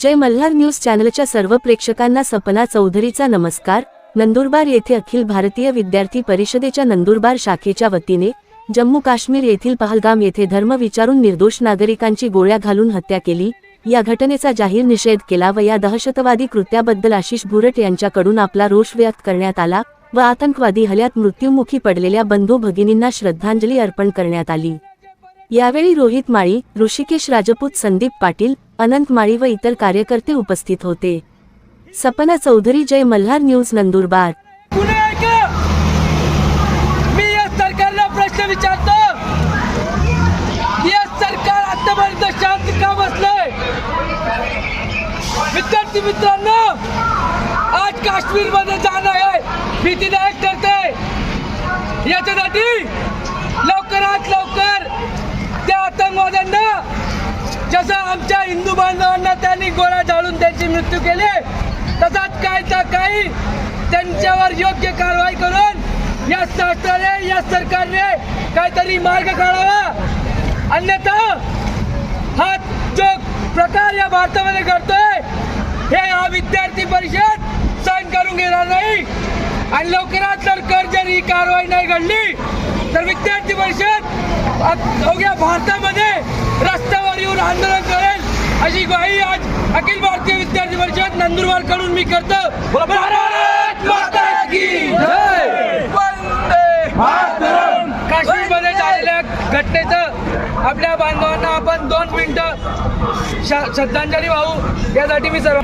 जय Malhar news चॅनलच्या सर्व प्रेक्षकांना सपना चौधरीचा नमस्कार. नंदुरबार येथे अखिल भारतीय विद्यार्थी परिषदेच्या नंदुरबार शाखेच्या वतीने जम्मू काश्मीर येथील पहलगाम येथे धर्म विचारून निर्दोष नागरिकांची गोळ्या घालून हत्या केली. या घटनेचा जाहीर निषेध केला व या दहशतवादी कृत्याबद्दल आशिष भुरट यांच्याकडून आपला रोष व्यक्त करण्यात आला व आतंकवादी हल्ल्यात मृत्युमुखी पडलेल्या बंधू भगिनींना श्रद्धांजली अर्पण करण्यात आली. यावेळी रोहित माळी ऋषिकेश राजपूत संदीप पाटील अनंत माळी व इतर कार्यकर्ते उपस्थित होते. सपना चौधरी जय मल्हार न्यूज नंदुरबार. मी या सरकारला प्रश्न विचारतो. या सरकार आतापर्यंत शांत का बसलंय? विद्यार्थी मित्रांनो आज काश्मीरमध्ये जाणं आहे. भीतीदायक ठरते याच्यासाठी लवकरात लवकर त्या आतंकवाद्यांना जसं आमच्या हिंदू बांधवांना त्यांनी गोळ्या झाडून त्यांचे मृत्यू केले तसाच काय तर काही त्यांच्यावर योग्य कारवाई करून या शासनाने या सरकारने काहीतरी मार्ग काढावा. अन्यथा हा जो प्रकार या भारतामध्ये घडतोय हे हा विद्यार्थी परिषद सहन करून घेणार नाही. आणि लवकरात लवकर जर ही कारवाई नाही घडली तर विद्यार्थी परिषद अवघ्या भारतामध्ये ग्वाही आज? अखिल भारतीय विद्यार्थी परिषद नंदुरबारकडून मी करतो. भारत माता की जय! वंदे मातरम! काश्मीरमध्ये झालेल्या घटनेचं आपल्या बांधवांना आपण दोन मिनिटं श्रद्धांजली वाहू. यासाठी मी सर्व